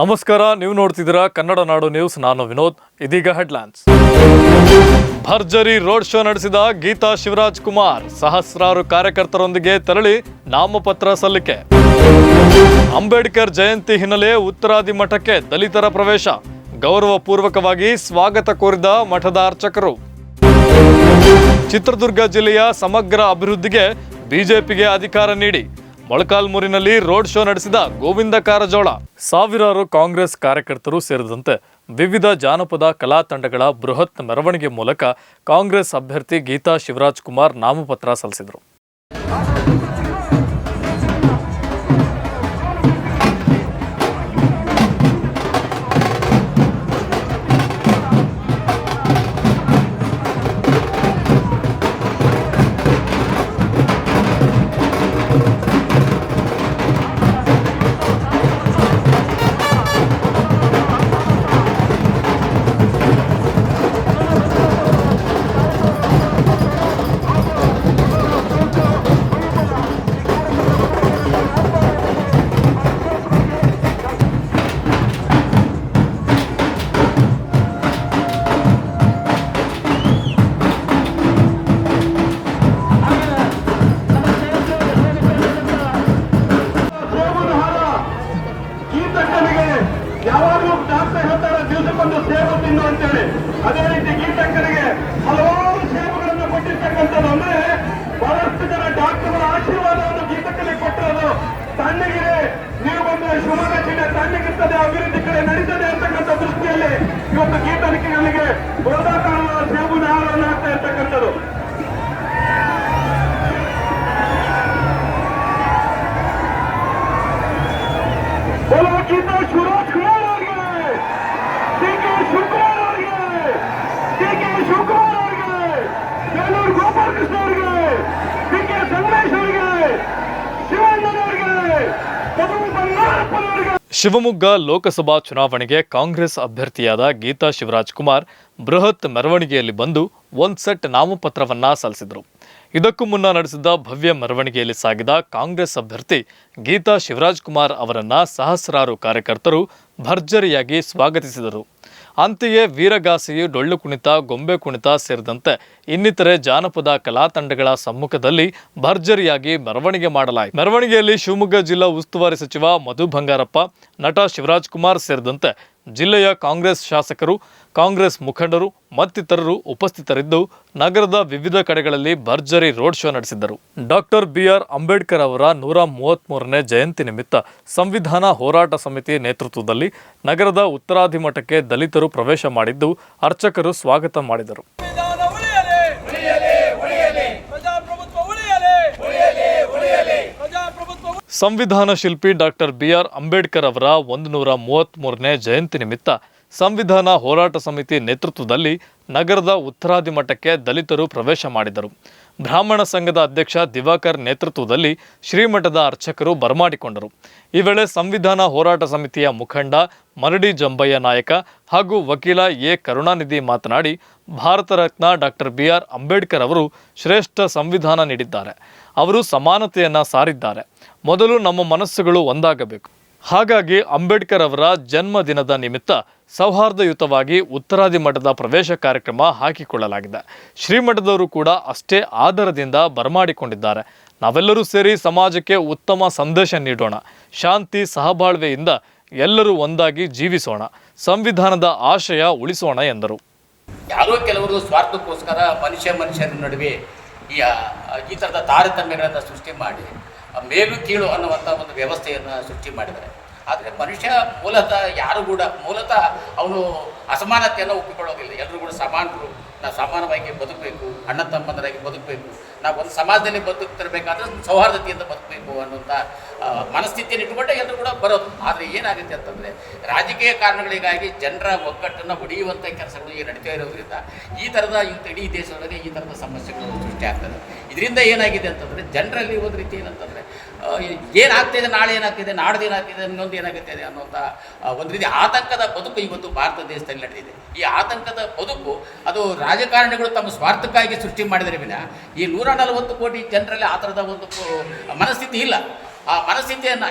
ನಮಸ್ಕಾರ, ನೀವು ನೋಡ್ತಿದ್ದೀರಾ ಕನ್ನಡ ನಾಡು ನ್ಯೂಸ್. ನಾನು ವಿನೋದ್. ಇದೀಗ ಹೆಡ್ಲೈನ್ಸ್. ಭರ್ಜರಿ ರೋಡ್ ಶೋ ನಡೆಸಿದ ಗೀತಾ ಶಿವರಾಜ್ ಕುಮಾರ್ ಸಹಸ್ರಾರು ಕಾರ್ಯಕರ್ತರೊಂದಿಗೆ ತೆರಳಿ ನಾಮಪತ್ರ ಸಲ್ಲಿಕೆ. ಅಂಬೇಡ್ಕರ್ ಜಯಂತಿ ಹಿನ್ನೆಲೆ ಉತ್ತರಾದಿ ಮಠಕ್ಕೆ ದಲಿತರ ಪ್ರವೇಶ. ಗೌರವಪೂರ್ವಕವಾಗಿ ಸ್ವಾಗತ ಕೋರಿದ ಮಠದ ಅರ್ಚಕರು ಚಿತ್ರದುರ್ಗ ಜಿಲ್ಲೆಯ ಸಮಗ್ರ ಅಭಿವೃದ್ಧಿಗೆ ಬಿಜೆಪಿಗೆ ಅಧಿಕಾರ ನೀಡಿ. ಮೊಳಕಾಲ್ಮೂರಿನಲ್ಲಿ ರೋಡ್ ಶೋ ನಡೆಸಿದ ಗೋವಿಂದ ಕಾರಜೋಳ. ಸಾವಿರಾರು ಕಾಂಗ್ರೆಸ್ ಕಾರ್ಯಕರ್ತರು ಸೇರಿದಂತೆ ವಿವಿಧ ಜಾನಪದ ಕಲಾ ತಂಡಗಳ ಬೃಹತ್ ಮೆರವಣಿಗೆ ಮೂಲಕ ಕಾಂಗ್ರೆಸ್ ಅಭ್ಯರ್ಥಿ ಗೀತಾ ಶಿವರಾಜ್ ಕುಮಾರ್ ನಾಮಪತ್ರ ಸಲ್ಲಿಸಿದರು. ಒಂದು ಸೇಬು ತಿನ್ನು ಅಂತೇಳಿ. ಅದೇ ರೀತಿ ಕೀಟಕ್ಕರಿಗೆ ಹಲವಾರು ಸೇಬುಗಳನ್ನು ಕೊಟ್ಟಿರ್ತಕ್ಕಂಥದ್ದು. ಅಂದ್ರೆ ಬಹಳಷ್ಟು ಜನ ಡಾಕ್ಟರ್ಗಳ ಆಶೀರ್ವಾದವನ್ನು ಗೀತಕ್ಕಲ್ಲಿ ಕೊಟ್ಟಿರೋದು. ತಣ್ಣಗಿರೆ, ನೀವು ಬಂದ್ರೆ ಶಿವಮೊಗ್ಗ ಜಿಲ್ಲೆ ತಣ್ಣಗಿರ್ತದೆ, ಅಭಿವೃದ್ಧಿ ಕಡೆ ನಡೀತದೆ ಅಂತಕ್ಕಂಥ ದೃಷ್ಟಿಯಲ್ಲಿ ಇವತ್ತು ಗೀತನಿಕೆಗಳಿಗೆ ಗೋದಾಕಾರಣ ಸೇಬುನ ಆಹಾರವನ್ನು ಆಗ್ತಾ ಇರ್ತಕ್ಕಂಥದ್ದು. ಗೀತ ಶುರು ಶಿವಮೊಗ್ಗ ಲೋಕಸಭಾ ಚುನಾವಣೆಗೆ ಕಾಂಗ್ರೆಸ್ ಅಭ್ಯರ್ಥಿಯಾದ ಗೀತಾ ಶಿವರಾಜ್ ಕುಮಾರ್ ಬೃಹತ್ ಮೆರವಣಿಗೆಯಲ್ಲಿ ಬಂದು ಒಂದ್ ಸೆಟ್ ನಾಮಪತ್ರವನ್ನ ಸಲ್ಲಿಸಿದರು. ಇದಕ್ಕೂ ಮುನ್ನ ನಡೆಸಿದ ಭವ್ಯ ಮೆರವಣಿಗೆಯಲ್ಲಿ ಸಾಗಿದ ಕಾಂಗ್ರೆಸ್ ಅಭ್ಯರ್ಥಿ ಗೀತಾ ಶಿವರಾಜ್ ಕುಮಾರ್ ಅವರನ್ನ ಸಹಸ್ರಾರು ಕಾರ್ಯಕರ್ತರು ಭರ್ಜರಿಯಾಗಿ ಸ್ವಾಗತಿಸಿದರು. ಅಂತೆಯೇ ವೀರಗಾಸೆಯು ಡೊಳ್ಳು ಕುಣಿತ, ಗೊಂಬೆ ಕುಣಿತ ಸೇರಿದಂತೆ ಇನ್ನಿತರೆ ಜಾನಪದ ಕಲಾ ತಂಡಗಳ ಸಮ್ಮುಖದಲ್ಲಿ ಭರ್ಜರಿಯಾಗಿ ಮೆರವಣಿಗೆ ಮಾಡಲಾಯಿತು. ಮೆರವಣಿಗೆಯಲ್ಲಿ ಶಿವಮೊಗ್ಗ ಜಿಲ್ಲಾ ಉಸ್ತುವಾರಿ ಸಚಿವ ಮಧು ಬಂಗಾರಪ್ಪ, ನಟ ಶಿವರಾಜ್ ಕುಮಾರ್ ಸೇರಿದಂತೆ ಜಿಲ್ಲೆಯ ಕಾಂಗ್ರೆಸ್ ಶಾಸಕರು ಕಾಂಗ್ರೆಸ್ ಮುಖಂಡರು, ಮತ್ತಿತರರು ಉಪಸ್ಥಿತರಿದ್ದು ನಗರದ ವಿವಿಧ ಕಡೆಗಳಲ್ಲಿ ಭರ್ಜರಿ ರೋಡ್ ಶೋ ನಡೆಸಿದ್ದರು. ಡಾಕ್ಟರ್ ಬಿಆರ್ ಅಂಬೇಡ್ಕರ್ ಅವರ ನೂರ ಮೂವತ್ಮೂರನೇ ಜಯಂತಿ ನಿಮಿತ್ತ ಸಂವಿಧಾನ ಹೋರಾಟ ಸಮಿತಿ ನೇತೃತ್ವದಲ್ಲಿ ನಗರದ ಉತ್ತರಾಧಿಮಠಕ್ಕೆ ದಲಿತರು ಪ್ರವೇಶ ಮಾಡಿದ್ದು ಅರ್ಚಕರು ಸ್ವಾಗತ ಮಾಡಿದರು. ಸಂವಿಧಾನ ಶಿಲ್ಪಿ ಡಾಕ್ಟರ್ ಬಿಆರ್ ಅಂಬೇಡ್ಕರ್ ಅವರ ಒಂದು ನೂರ ಮೂವತ್ತ್ಮೂರನೇ ಜಯಂತಿ ನಿಮಿತ್ತ ಸಂವಿಧಾನ ಹೋರಾಟ ಸಮಿತಿ ನೇತೃತ್ವದಲ್ಲಿ ನಗರದ ಉತ್ತರಾದಿ ಮಠಕ್ಕೆ ದಲಿತರು ಪ್ರವೇಶ ಮಾಡಿದರು. ಬ್ರಾಹ್ಮಣ ಸಂಘದ ಅಧ್ಯಕ್ಷ ದಿವಾಕರ್ ನೇತೃತ್ವದಲ್ಲಿ ಶ್ರೀಮಠದ ಅರ್ಚಕರು ಬರಮಾಡಿಕೊಂಡರು. ಈ ವೇಳೆ ಸಂವಿಧಾನ ಹೋರಾಟ ಸಮಿತಿಯ ಮುಖಂಡ ಮರಡಿ ಜಂಬಯ್ಯ ನಾಯಕ ಹಾಗೂ ವಕೀಲ ಎ ಕರುಣಾನಿಧಿ ಮಾತನಾಡಿ, Bharat Ratna doctor B R Ambedkar ಅವರು ಶ್ರೇಷ್ಠ ಸಂವಿಧಾನ ನೀಡಿದ್ದಾರೆ. ಅವರು ಸಮಾನತೆಯನ್ನು ಸಾರಿದ್ದಾರೆ. ಮೊದಲು ನಮ್ಮ ಮನಸ್ಸುಗಳು ಒಂದಾಗಬೇಕು. ಹಾಗಾಗಿ ಅಂಬೇಡ್ಕರ್ ಅವರ ಜನ್ಮ ದಿನದ ನಿಮಿತ್ತ ಸೌಹಾರ್ದಯುತವಾಗಿ ಉತ್ತರಾದಿ ಮಠದ ಪ್ರವೇಶ ಕಾರ್ಯಕ್ರಮ ಹಾಕಿಕೊಳ್ಳಲಾಗಿದೆ. ಶ್ರೀಮಠದವರು ಕೂಡ ಅಷ್ಟೇ ಆದರದಿಂದ ಬರಮಾಡಿಕೊಂಡಿದ್ದಾರೆ. ನಾವೆಲ್ಲರೂ ಸೇರಿ ಸಮಾಜಕ್ಕೆ ಉತ್ತಮ ಸಂದೇಶ ನೀಡೋಣ. ಶಾಂತಿ, ಸಹಬಾಳ್ವೆಯಿಂದ ಎಲ್ಲರೂ ಒಂದಾಗಿ ಜೀವಿಸೋಣ. ಸಂವಿಧಾನದ ಆಶಯ ಉಳಿಸೋಣ ಎಂದರು. ಯಾರೋ ಕೆಲವರು ಸ್ವಾರ್ಥಕ್ಕೋಸ್ಕರ ಮನುಷ್ಯ ಮನುಷ್ಯರ ನಡುವೆ ಈ ಈ ಥರದ ತಾರತಮ್ಯಗಳನ್ನು ಸೃಷ್ಟಿ ಮಾಡಿ ಮೇಲು ಕೀಳು ಅನ್ನುವಂಥ ಒಂದು ವ್ಯವಸ್ಥೆಯನ್ನು ಸೃಷ್ಟಿ ಮಾಡಿದ್ದಾರೆ. ಆದರೆ ಮನುಷ್ಯ ಮೂಲತಃ ಯಾರು ಕೂಡ ಮೂಲತಃ ಅವನು ಅಸಮಾನತೆಯನ್ನು ಒಪ್ಪಿಕೊಳ್ಳೋದಿಲ್ಲ. ಎಲ್ಲರೂ ಕೂಡ ಸಮಾನರು. ನಾವು ಸಮಾನವಾಗಿ ಬದುಕಬೇಕು, ಅಣ್ಣ ತಮ್ಮಂದರಾಗಿ ಬದುಕಬೇಕು. ನಾವು ಒಂದು ಸಮಾಜದಲ್ಲಿ ಬದುಕ್ತಿರ್ಬೇಕಾದ್ರೆ ಸೌಹಾರ್ದತೆಯಿಂದ ಬದುಕಬೇಕು ಅನ್ನುವಂಥ ಮನಸ್ಥಿತಿಯನ್ನು ಇಟ್ಟುಕೊಂಡೆ ಎಲ್ಲರೂ ಕೂಡ ಬರೋದು. ಆದರೆ ಏನಾಗುತ್ತೆ ಅಂತಂದರೆ ರಾಜಕೀಯ ಕಾರಣಗಳಿಗಾಗಿ ಜನರ ಒಗ್ಗಟ್ಟನ್ನು ಹೊಡೆಯುವಂಥ ಕೆಲಸಗಳು ಈಗ ನಡೀತಾ ಇರೋದ್ರಿಂದ ಈ ಥರದ ಇವತ್ತು ಇಡೀ ದೇಶದೊಳಗೆ ಈ ಥರದ ಸಮಸ್ಯೆಗಳು ಸೃಷ್ಟಿ ಆಗ್ತದೆ ಇದರಿಂದ ಏನಾಗಿದೆ ಅಂತಂದರೆ ಜನರಲ್ಲಿ ಒಂದು ರೀತಿ ಏನಂತಂದರೆ ಏನಾಗ್ತಿದೆ, ನಾಳೆ ಏನಾಗ್ತಿದೆ, ನಾಡ್ದು ಏನಾಗ್ತಿದೆ, ಇನ್ನೊಂದು ಏನಾಗುತ್ತಿದೆ ಅನ್ನೋಂಥ ಒಂದು ರೀತಿ ಆತಂಕದ ಬದುಕು ಇವತ್ತು ಭಾರತ ದೇಶದಲ್ಲಿ ನಡೆದಿದೆ. ಈ ಆತಂಕದ ಬದುಕು, ಅದು ರಾಜಕಾರಣಿಗಳು ತಮ್ಮ ಸ್ವಾರ್ಥಕ್ಕಾಗಿ ಸೃಷ್ಟಿ ಮಾಡಿದರೆ ವಿನ ಈ ನೂರ ನಲವತ್ತು ಕೋಟಿ ಜನರಲ್ಲಿ ಆ ಥರದ ಒಂದು ಮನಸ್ಥಿತಿ ಇಲ್ಲ. ಆ ಮನಸ್ಥಿತಿಯನ್ನು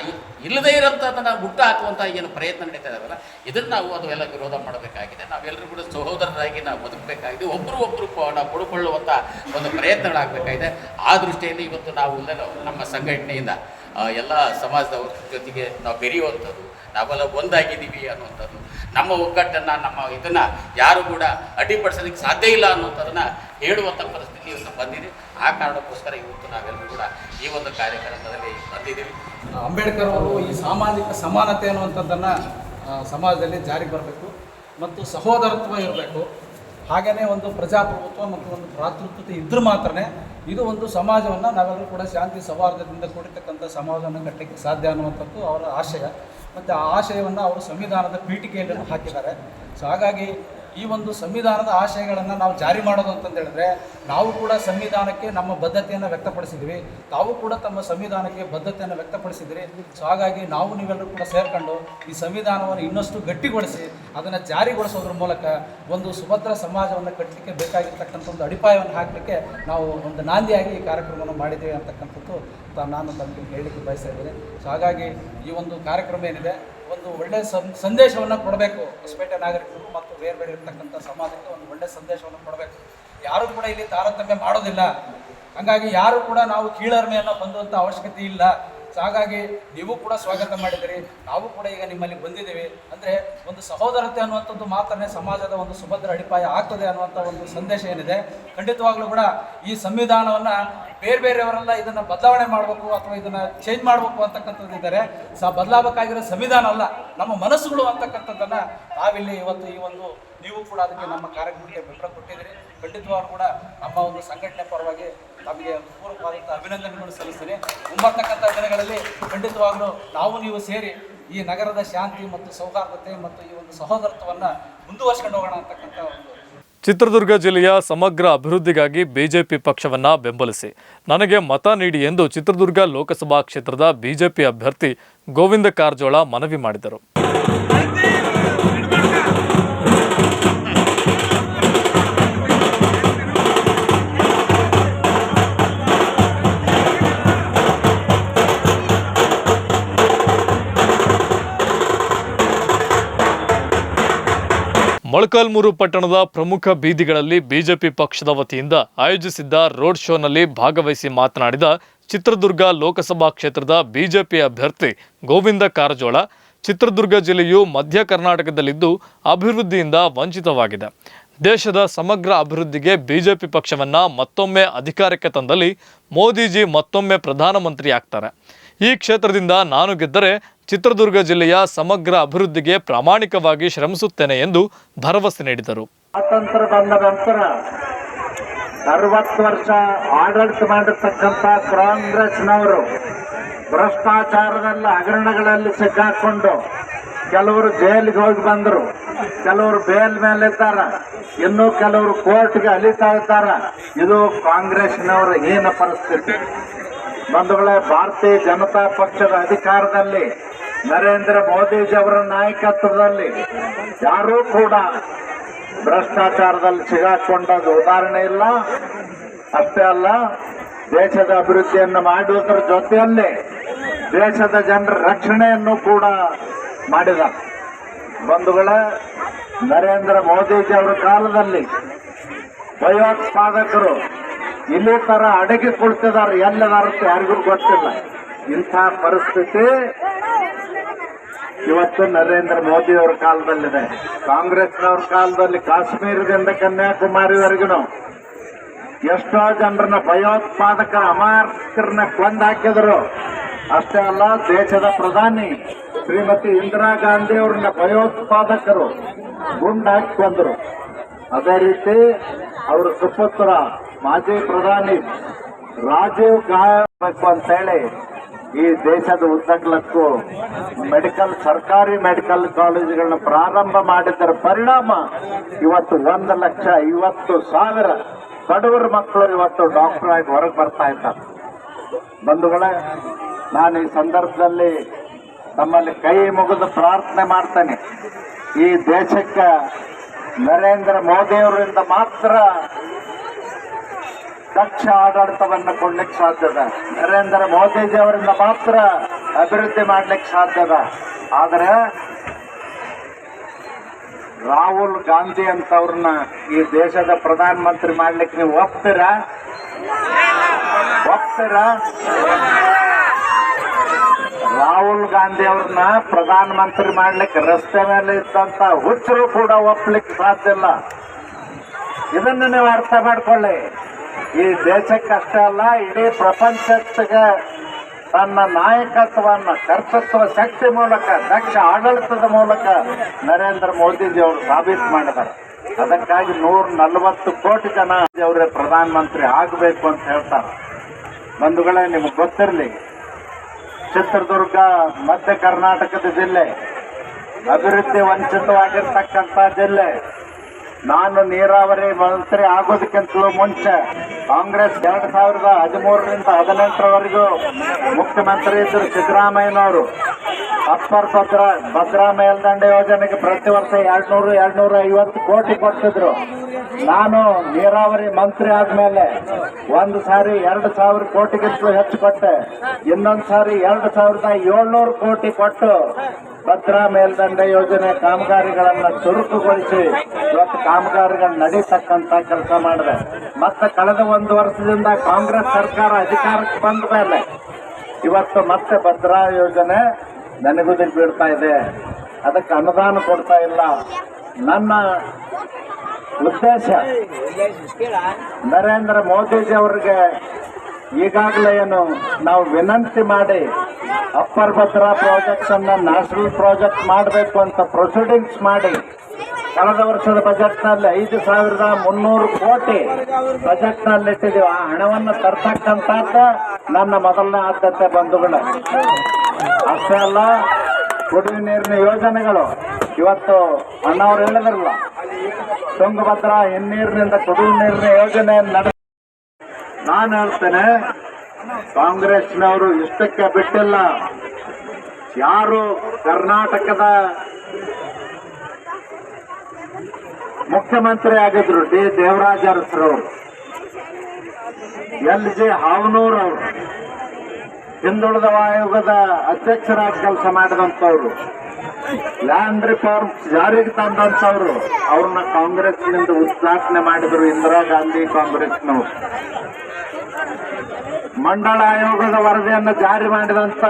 ಇಲ್ಲದೇ ಇರೋಂಥದ್ದನ್ನು ಹುಟ್ಟು ಹಾಕುವಂಥ ಏನು ಪ್ರಯತ್ನ ನಡೀತಾ ಇದಾವಲ್ಲ, ಇದನ್ನು ನಾವು ಅದು ಎಲ್ಲ ವಿರೋಧ ಮಾಡಬೇಕಾಗಿದೆ. ನಾವೆಲ್ಲರೂ ಕೂಡ ಸಹೋದರರಾಗಿ ನಾವು ಬದುಕಬೇಕಾಗಿದೆ. ಒಬ್ಬರು ಒಬ್ಬರು ನಾವು ಕೊಡುಕೊಳ್ಳುವಂಥ ಒಂದು ಪ್ರಯತ್ನಗಳಾಗಬೇಕಾಗಿದೆ. ಆ ದೃಷ್ಟಿಯಲ್ಲಿ ಇವತ್ತು ನಾವು ನಮ್ಮ ಸಂಘಟನೆಯಿಂದ ಎಲ್ಲ ಸಮಾಜದವ್ರ ಜೊತೆಗೆ ನಾವು ಬೆರೆಯುವಂಥದ್ದು ನಾವೆಲ್ಲ ಒಂದಾಗಿದ್ದೀವಿ ಅನ್ನುವಂಥದ್ದು. ನಮ್ಮ ಒಗ್ಗಟ್ಟನ್ನು, ನಮ್ಮ ಇದನ್ನು ಯಾರು ಕೂಡ ಅಡ್ಡಿಪಡಿಸೋದಕ್ಕೆ ಸಾಧ್ಯ ಇಲ್ಲ ಅನ್ನುವಂಥದ್ದನ್ನು ಹೇಳುವಂಥ ಪರಿಸ್ಥಿತಿ ಇವತ್ತು ಬಂದಿದೆ. ಆ ಕಾರಣಕ್ಕೋಸ್ಕರ ಇವತ್ತು ನಾವೆಲ್ಲರೂ ಕೂಡ ಈ ಒಂದು ಕಾರ್ಯಕ್ರಮದಲ್ಲಿ ಬಂದಿದ್ದೀವಿ. ಅಂಬೇಡ್ಕರ್ ಅವರು ಈ ಸಾಮಾಜಿಕ ಸಮಾನತೆ ಅನ್ನುವಂಥದ್ದನ್ನು ಸಮಾಜದಲ್ಲಿ ಜಾರಿಗೆ ಬರಬೇಕು ಮತ್ತು ಸಹೋದರತ್ವ ಇರಬೇಕು. ಹಾಗೆಯೇ ಒಂದು ಪ್ರಜಾಪ್ರಭುತ್ವ ಮತ್ತು ಒಂದು ಭ್ರಾತೃತ್ವತೆ ಇದ್ದರೆ ಮಾತ್ರನೇ ಇದು ಒಂದು ಸಮಾಜವನ್ನು ನಾವೆಲ್ಲರೂ ಕೂಡ ಶಾಂತಿ ಸೌಹಾರ್ದದಿಂದ ಕೂಡಿರ್ತಕ್ಕಂಥ ಸಮಾಜವನ್ನು ಕಟ್ಟಲಿಕ್ಕೆ ಸಾಧ್ಯ ಅನ್ನುವಂಥದ್ದು ಅವರ ಆಶಯ. ಮತ್ತು ಆ ಆಶಯವನ್ನು ಅವರು ಸಂವಿಧಾನದ ಪೀಠಿಕೆಯಲ್ಲಿ ಹಾಕಿದ್ದಾರೆ. ಸೊ ಹಾಗಾಗಿ ಈ ಒಂದು ಸಂವಿಧಾನದ ಆಶಯಗಳನ್ನು ನಾವು ಜಾರಿ ಮಾಡೋದು ಅಂತಂದು ಹೇಳಿದ್ರೆ, ನಾವು ಕೂಡ ಸಂವಿಧಾನಕ್ಕೆ ನಮ್ಮ ಬದ್ಧತೆಯನ್ನು ವ್ಯಕ್ತಪಡಿಸಿದ್ವಿ ತಾವು ಕೂಡ ತಮ್ಮ ಸಂವಿಧಾನಕ್ಕೆ ಬದ್ಧತೆಯನ್ನು ವ್ಯಕ್ತಪಡಿಸಿದ್ರಿ ಸೊ ಹಾಗಾಗಿ ನಾವು ನೀವೆಲ್ಲರೂ ಕೂಡ ಸೇರ್ಕೊಂಡು ಈ ಸಂವಿಧಾನವನ್ನು ಇನ್ನಷ್ಟು ಗಟ್ಟಿಗೊಳಿಸಿ, ಅದನ್ನು ಜಾರಿಗೊಳಿಸೋದ್ರ ಮೂಲಕ ಒಂದು ಸುಭದ್ರ ಸಮಾಜವನ್ನು ಕಟ್ಟಲಿಕ್ಕೆ ಬೇಕಾಗಿರ್ತಕ್ಕಂಥ ಒಂದು ಅಡಿಪಾಯವನ್ನು ಹಾಕಲಿಕ್ಕೆ ನಾವು ಒಂದು ನಾಂದಿಯಾಗಿ ಈ ಕಾರ್ಯಕ್ರಮವನ್ನು ಮಾಡಿದ್ದೇವೆ ಅಂತಕ್ಕಂಥದ್ದು ನಾನು ತಮಗೆ ಹೇಳಲಿಕ್ಕೆ ಬಯಸ್ತಾ ಇದ್ದೇನೆ. ಸೊ ಹಾಗಾಗಿ ಈ ಒಂದು ಕಾರ್ಯಕ್ರಮ ಏನಿದೆ, ಒಂದು ಒಳ್ಳೆಯ ಸಂದೇಶವನ್ನು ಕೊಡಬೇಕು. ಹೊಸಪೇಟೆ ನಾಗರಿಕರು ಮತ್ತು ಬೇರೆ ಬೇರೆ ಇರ್ತಕ್ಕಂಥ ಸಮಾಜಕ್ಕೆ ಒಂದು ಒಳ್ಳೆಯ ಸಂದೇಶವನ್ನು ಕೊಡಬೇಕು. ಯಾರು ಕೂಡ ಇಲ್ಲಿ ತಾರತಮ್ಯ ಮಾಡೋದಿಲ್ಲ. ಹಾಗಾಗಿ ಯಾರು ಕೂಡ ನಾವು ಕೀಳರ್ಮೆಯನ್ನು ಹೊಂದುವಂಥ ಅವಶ್ಯಕತೆ ಇಲ್ಲ. ಸೊ ಹಾಗಾಗಿ ನೀವು ಕೂಡ ಸ್ವಾಗತ ಮಾಡಿದಿರಿ ನಾವು ಕೂಡ ಈಗ ನಿಮ್ಮಲ್ಲಿ ಬಂದಿದ್ದೀವಿ. ಅಂದರೆ ಒಂದು ಸಹೋದರತೆ ಅನ್ನುವಂಥದ್ದು ಮಾತ್ರನೇ ಸಮಾಜದ ಒಂದು ಸುಭದ್ರ ಅಡಿಪಾಯ ಆಗ್ತದೆ ಅನ್ನುವಂಥ ಒಂದು ಸಂದೇಶ ಏನಿದೆ. ಖಂಡಿತವಾಗ್ಲೂ ಕೂಡ ಈ ಸಂವಿಧಾನವನ್ನು ಬೇರೆ ಬೇರೆಯವರೆಲ್ಲ ಇದನ್ನು ಬದಲಾವಣೆ ಮಾಡಬೇಕು ಅಥವಾ ಇದನ್ನು ಚೇಂಜ್ ಮಾಡಬೇಕು ಅಂತಕ್ಕಂಥದ್ದು ಇದ್ದಾರೆ. ಸ ಬದಲಾಗಬೇಕಾಗಿರೋ ಸಂವಿಧಾನ ಅಲ್ಲ, ನಮ್ಮ ಮನಸ್ಸುಗಳು ಅಂತಕ್ಕಂಥದ್ದನ್ನು ನಾವಿಲ್ಲಿ ಇವತ್ತು ಈ ಒಂದು ನೀವು ಕೂಡ ಅದಕ್ಕೆ ನಮ್ಮ ಕಾರ್ಯಕ್ರಮಕ್ಕೆ ಬೆಂಬಲ ಕೊಟ್ಟಿದ್ದೀರಿ. ಖಂಡಿತವಾಗ್ಲೂ ಕೂಡ ನಮ್ಮ ಒಂದು ಸಂಘಟನೆ ಪರವಾಗಿ ತಮಗೆ ಪೂರ್ವಕವಾದಂಥ ಅಭಿನಂದನೆಗಳು ಸಲ್ಲಿಸ್ತೀನಿ. ಮುಂಬರ್ತಕ್ಕಂಥ ದಿನಗಳಲ್ಲಿ ಖಂಡಿತವಾಗ್ಲೂ ನಾವು ನೀವು ಸೇರಿ ಈ ನಗರದ ಶಾಂತಿ ಮತ್ತು ಸೌಹಾರ್ದತೆ ಮತ್ತು ಈ ಒಂದು ಸಹೋದರತ್ವವನ್ನು ಮುಂದುವರ್ಸ್ಕೊಂಡು ಹೋಗೋಣ ಅಂತಕ್ಕಂಥ ಒಂದು ಚಿತ್ರದುರ್ಗ ಜಿಲ್ಲೆಯ ಸಮಗ್ರ ಅಭಿವೃದ್ಧಿಗಾಗಿ ಬಿಜೆಪಿ ಪಕ್ಷವನ್ನ ಬೆಂಬಲಿಸಿ. ನನಗೆ ಮತ ನೀಡಿ ಎಂದು ಚಿತ್ರದುರ್ಗ ಲೋಕಸಭಾ ಕ್ಷೇತ್ರದ ಬಿಜೆಪಿ ಅಭ್ಯರ್ಥಿ ಗೋವಿಂದ ಕಾರಜೋಳ ಮನವಿ ಮಾಡಿದರು. ಮೊಳಕಾಲ್ಮೂರು ಪಟ್ಟಣದ ಪ್ರಮುಖ ಬೀದಿಗಳಲ್ಲಿ ಬಿಜೆಪಿ ಪಕ್ಷದ ವತಿಯಿಂದ ಆಯೋಜಿಸಿದ್ದ ರೋಡ್ ಶೋನಲ್ಲಿ ಭಾಗವಹಿಸಿ ಮಾತನಾಡಿದ ಚಿತ್ರದುರ್ಗ ಲೋಕಸಭಾ ಕ್ಷೇತ್ರದ ಬಿಜೆಪಿ ಅಭ್ಯರ್ಥಿ ಗೋವಿಂದ ಕಾರಜೋಳ, ಚಿತ್ರದುರ್ಗ ಜಿಲ್ಲೆಯು ಮಧ್ಯ ಕರ್ನಾಟಕದಲ್ಲಿದ್ದು ಅಭಿವೃದ್ಧಿಯಿಂದ ವಂಚಿತವಾಗಿದೆ. ದೇಶದ ಸಮಗ್ರ ಅಭಿವೃದ್ಧಿಗೆ ಬಿಜೆಪಿ ಪಕ್ಷವನ್ನ ಮತ್ತೊಮ್ಮೆ ಅಧಿಕಾರಕ್ಕೆ ತಂದಲ್ಲಿ ಮೋದಿಜಿ ಮತ್ತೊಮ್ಮೆ ಪ್ರಧಾನಮಂತ್ರಿ ಆಗ್ತಾರೆ ಈ ಕ್ಷೇತ್ರದಿಂದ ನಾನು ಗೆದ್ದರೆ ಚಿತ್ರದುರ್ಗ ಜಿಲ್ಲೆಯ ಸಮಗ್ರ ಅಭಿವೃದ್ಧಿಗೆ ಪ್ರಾಮಾಣಿಕವಾಗಿ ಶ್ರಮಿಸುತ್ತೇನೆ ಎಂದು ಭರವಸೆ ನೀಡಿದರು. ಸ್ವಾತಂತ್ರ್ಯ ಬಂದ ನಂತರ ಅರವತ್ತು ವರ್ಷ ಆಡಳಿತ ಮಾಡಿರ್ತಕ್ಕಂಥ ಕಾಂಗ್ರೆಸ್ನವರು ಭ್ರಷ್ಟಾಚಾರದಲ್ಲಿ ಹಗರಣಗಳಲ್ಲಿ ಸಿಕ್ಕಾಕೊಂಡು ಕೆಲವರು ಜೈಲಿಗೆ ಹೋಗಿ ಬಂದರು. ಕೆಲವರು ಬೇಲ್ ಮೇಲೆ ಇನ್ನು ಕೆಲವರು ಕೋರ್ಟ್ಗೆ ಅಲಿತಾ ಇದ್ದಾರ. ಇದು ಕಾಂಗ್ರೆಸ್ನವರ ಏನ ಪರಿಸ್ಥಿತಿ. ಬಂಧುಗಳೇ, ಭಾರತೀಯ ಜನತಾ ಪಕ್ಷದ ಅಧಿಕಾರದಲ್ಲಿ ನರೇಂದ್ರ ಮೋದಿಜಿ ಅವರ ನಾಯಕತ್ವದಲ್ಲಿ ಯಾರೂ ಕೂಡ ಭ್ರಷ್ಟಾಚಾರದಲ್ಲಿ ಸಿಗಾಕೊಂಡದ್ದು ಉದಾಹರಣೆ ಇಲ್ಲ. ಅಷ್ಟೇ ಅಲ್ಲ, ದೇಶದ ಅಭಿವೃದ್ಧಿಯನ್ನು ಮಾಡುವುದರ ಜೊತೆಯಲ್ಲಿ ದೇಶದ ಜನರ ರಕ್ಷಣೆಯನ್ನು ಕೂಡ ಮಾಡಿದ. ಬಂಧುಗಳೇ, ನರೇಂದ್ರ ಮೋದಿಜಿ ಅವರ ಕಾಲದಲ್ಲಿ ಭಯೋತ್ಪಾದಕರು ಇಲ್ಲಿ ತರ ಅಡಗಿ ಕೊಡ್ತಿದಾರ ಎಲ್ಲದಾರ ಯಾರಿಗೂ ಗೊತ್ತಿಲ್ಲ. ಇಂಥ ಪರಿಸ್ಥಿತಿ ಇವತ್ತು ನರೇಂದ್ರ ಮೋದಿ ಅವರ ಕಾಲದಲ್ಲಿದೆ. ಕಾಂಗ್ರೆಸ್ನವ್ರ ಕಾಲದಲ್ಲಿ ಕಾಶ್ಮೀರದಿಂದ ಕನ್ಯಾಕುಮಾರಿವರೆಗೂ ಎಷ್ಟೋ ಜನರನ್ನ ಭಯೋತ್ಪಾದಕರ ಅಮಾರ್ಕರನ್ನ ಕೊಂದು ಹಾಕಿದ್ರು. ಅಷ್ಟೇ ಅಲ್ಲ, ದೇಶದ ಪ್ರಧಾನಿ ಶ್ರೀಮತಿ ಇಂದಿರಾ ಗಾಂಧಿ ಅವ್ರನ್ನ ಭಯೋತ್ಪಾದಕರು ಗುಂಡಾಕಿ ಕೊಂದ್ರು. ಅದೇ ರೀತಿ ಅವರ ಸುಪುತ್ರ ಮಾಜಿ ಪ್ರಧಾನಿ ರಾಜೀವ್ ಗಾಯಬೇಕು ಅಂತ ಹೇಳಿ ಈ ದೇಶದ ಉದ್ದಗಲಕ್ಕೂ ಮೆಡಿಕಲ್, ಸರ್ಕಾರಿ ಮೆಡಿಕಲ್ ಕಾಲೇಜುಗಳನ್ನ ಪ್ರಾರಂಭ ಮಾಡಿದ್ದರ ಪರಿಣಾಮ ಇವತ್ತು ಒಂದು ಲಕ್ಷ ಐವತ್ತು ಸಾವಿರ ಬಡವರ ಮಕ್ಕಳು ಇವತ್ತು ಡಾಕ್ಟರ್ ಆಗಿ ಹೊರಗೆ ಬರ್ತಾ ಇದ್ದಾರೆ. ಬಂಧುಗಳೇ, ನಾನು ಈ ಸಂದರ್ಭದಲ್ಲಿ ತಮ್ಮಲ್ಲಿ ಕೈ ಮುಗಿದು ಪ್ರಾರ್ಥನೆ ಮಾಡ್ತೇನೆ. ಈ ದೇಶಕ್ಕೆ ನರೇಂದ್ರ ಮೋದಿಯವರಿಂದ ಮಾತ್ರ ದಕ್ಷ ಆಡಳಿತವನ್ನು ಕೊಡ್ಲಿಕ್ಕೆ ಸಾಧ್ಯದ ನರೇಂದ್ರ ಮೋದಿಜಿ ಅವರಿಂದ ಮಾತ್ರ ಅಭಿವೃದ್ಧಿ ಮಾಡ್ಲಿಕ್ಕೆ ಸಾಧ್ಯದ ಆದರೆ ರಾಹುಲ್ ಗಾಂಧಿ ಅಂತವ್ರನ್ನ ಈ ದೇಶದ ಪ್ರಧಾನ ಮಂತ್ರಿ ಮಾಡ್ಲಿಕ್ಕೆ ನೀವು ಒಪ್ತೀರ? ಒಪ್ತೀರ? ರಾಹುಲ್ ಗಾಂಧಿ ಅವ್ರನ್ನ ಪ್ರಧಾನ ಮಂತ್ರಿ ಮಾಡ್ಲಿಕ್ಕೆ ರಸ್ತೆ ಮೇಲೆ ಇದ್ದಂತ ಹುಚ್ಚರು ಕೂಡ ಒಪ್ಲಿಕ್ಕೆ ಸಾಧ್ಯ ಇಲ್ಲ. ಇದನ್ನು ನೀವು ಅರ್ಥ ಮಾಡ್ಕೊಳ್ಳಿ. ಈ ದೇಶಕ್ಕಷ್ಟೇ ಅಲ್ಲ ಇಡೀ ಪ್ರಪಂಚಕ್ಕೆ ತನ್ನ ನಾಯಕತ್ವವನ್ನು, ಕರ್ತೃತ್ವ ಶಕ್ತಿ ಮೂಲಕ, ದಕ್ಷ ಆಡಳಿತದ ಮೂಲಕ ನರೇಂದ್ರ ಮೋದಿಜಿ ಅವರು ಸಾಬೀತು ಮಾಡಿದ್ದಾರೆ. ಅದಕ್ಕಾಗಿ ನೂರ ನಲವತ್ತು ಕೋಟಿ ಜನ ಅವರೇ ಪ್ರಧಾನಮಂತ್ರಿ ಆಗಬೇಕು ಅಂತ ಹೇಳ್ತಾರೆ. ಬಂಧುಗಳೇ, ನಿಮಗೆ ಗೊತ್ತಿರಲಿ, ಚಿತ್ರದುರ್ಗ, ಮಧ್ಯ ಕರ್ನಾಟಕದ ಜಿಲ್ಲೆ, ಅಭಿವೃದ್ಧಿ ವಂಚಿತವಾಗಿರ್ತಕ್ಕಂಥ ಜಿಲ್ಲೆ ನಾನು ನೀರಾವರಿ ಮಂತ್ರಿ ಆಗೋದಕ್ಕಿಂತಲೂ ಮುಂಚೆ ಕಾಂಗ್ರೆಸ್ ಎರಡ್ ಸಾವಿರದ ಹದಿಮೂರರಿಂದ ಹದಿನೆಂಟರವರೆಗೂ ಮುಖ್ಯಮಂತ್ರಿ ಇದ್ದರು ಸಿದ್ದರಾಮಯ್ಯನವರು. ಅಪ್ಪರ್ ಭದ್ರಾ ಭದ್ರಾ ಮೇಲ್ದಂಡೆ ಯೋಜನೆಗೆ ಪ್ರತಿ ವರ್ಷ ಎರಡ್ನೂರು ಎರಡ್ನೂರ ಐವತ್ತು ಕೋಟಿ ಕೊಡ್ತಿದ್ರು ನಾನು ನೀರಾವರಿ ಮಂತ್ರಿ ಆದ್ಮೇಲೆ ಒಂದು ಸಾರಿ ಎರಡು ಸಾವಿರ ಕೋಟಿಗಿಂತಲೂ ಹೆಚ್ಚು ಕೊಟ್ಟೆ. ಇನ್ನೊಂದು ಸಾರಿ ಎರಡು ಸಾವಿರದ ಏಳ್ನೂರು ಕೋಟಿ ಕೊಟ್ಟು ಭದ್ರಾ ಮೇಲ್ದಂಡೆ ಯೋಜನೆ ಕಾಮಗಾರಿಗಳನ್ನ ಚುರುಕುಗೊಳಿಸಿ ಇವತ್ತು ಕಾಮಗಾರಿಗಳು ನಡೀತಕ್ಕಂತ ಕೆಲಸ ಮಾಡಿದೆ. ಮತ್ತೆ ಕಳೆದ ಒಂದು ವರ್ಷದಿಂದ ಕಾಂಗ್ರೆಸ್ ಸರ್ಕಾರ ಅಧಿಕಾರಕ್ಕೆ ಬಂದ ಮೇಲೆ ಇವತ್ತು ಮತ್ತೆ ಭದ್ರಾ ಯೋಜನೆ ನೆನಗುದಿಗೆ ಬೀಳ್ತಾ ಇದೆ. ಅದಕ್ಕೆ ಅನುದಾನ ಕೊಡ್ತಾ ಇಲ್ಲ. ನನ್ನ ಉದ್ದೇಶ ನರೇಂದ್ರ ಮೋದಿಜಿ ಅವರಿಗೆ ಈಗಾಗಲೇ ಏನು ನಾವು ವಿನಂತಿ ಮಾಡಿ ಅಪ್ಪರ್ ಭದ್ರಾ ಪ್ರಾಜೆಕ್ಟ್ ಅನ್ನ ನ್ಯಾಷನಲ್ ಪ್ರಾಜೆಕ್ಟ್ ಮಾಡಬೇಕು ಅಂತ ಪ್ರೊಸೀಡಿಂಗ್ಸ್ ಮಾಡಿ ಕಳೆದ ವರ್ಷದ ಬಜೆಟ್ನಲ್ಲಿ ಐದು ಸಾವಿರದ ಮುನ್ನೂರು ಕೋಟಿ ಬಜೆಟ್ನಲ್ಲಿ ಇಟ್ಟಿದ್ದೀವಿ. ಆ ಹಣವನ್ನು ತರ್ತಕ್ಕಂಥದ್ದ ನನ್ನ ಮೊದಲನೇ ಆದ್ಯತೆ ಬಂಧುಗಳು. ಅಷ್ಟೇ ಅಲ್ಲ, ಕುಡಿಯುವ ನೀರಿನ ಯೋಜನೆಗಳು ಇವತ್ತು ಅಣ್ಣವ್ರು ತುಂಗಭದ್ರ ತುಂಗಭದ್ರಾ ಹಿನ್ನೀರಿನಿಂದ ಕುಡಿಯುವ ನೀರಿನ ಯೋಜನೆ ನಡೆ ನಾನು ಹೇಳ್ತೇನೆ, ಕಾಂಗ್ರೆಸ್ನವರು ಇಷ್ಟಕ್ಕೆ ಬಿಟ್ಟಿಲ್ಲ. ಯಾರು ಕರ್ನಾಟಕದ ಮುಖ್ಯಮಂತ್ರಿ ಆಗಿದ್ರು ಡಿ ದೇವರಾಜ ಅರಸರವರು ಎಲ್ ಜಿ ಹಾವನೂರ್ ಅವರು, ಹಿಂದುಳಿದ ಆಯೋಗದ ಅಧ್ಯಕ್ಷರಾಗಿ ಕೆಲಸ ಮಾಡಿದಂಥವ್ರು. ಲ್ಯಾಂಡ್ ರಿಫಾರ್ಮ್ ಜಾರಿಗೆ ತಂದಂಥವ್ರು ಅವ್ರನ್ನ ಕಾಂಗ್ರೆಸ್ನಿಂದ ಉದ್ಘಾಟನೆ ಮಾಡಿದ್ರು ಇಂದಿರಾ ಗಾಂಧಿ ಕಾಂಗ್ರೆಸ್ ಮಂಡಳ ಆಯೋಗದ ವರದಿಯನ್ನು ಜಾರಿ ಮಾಡಿದಂತ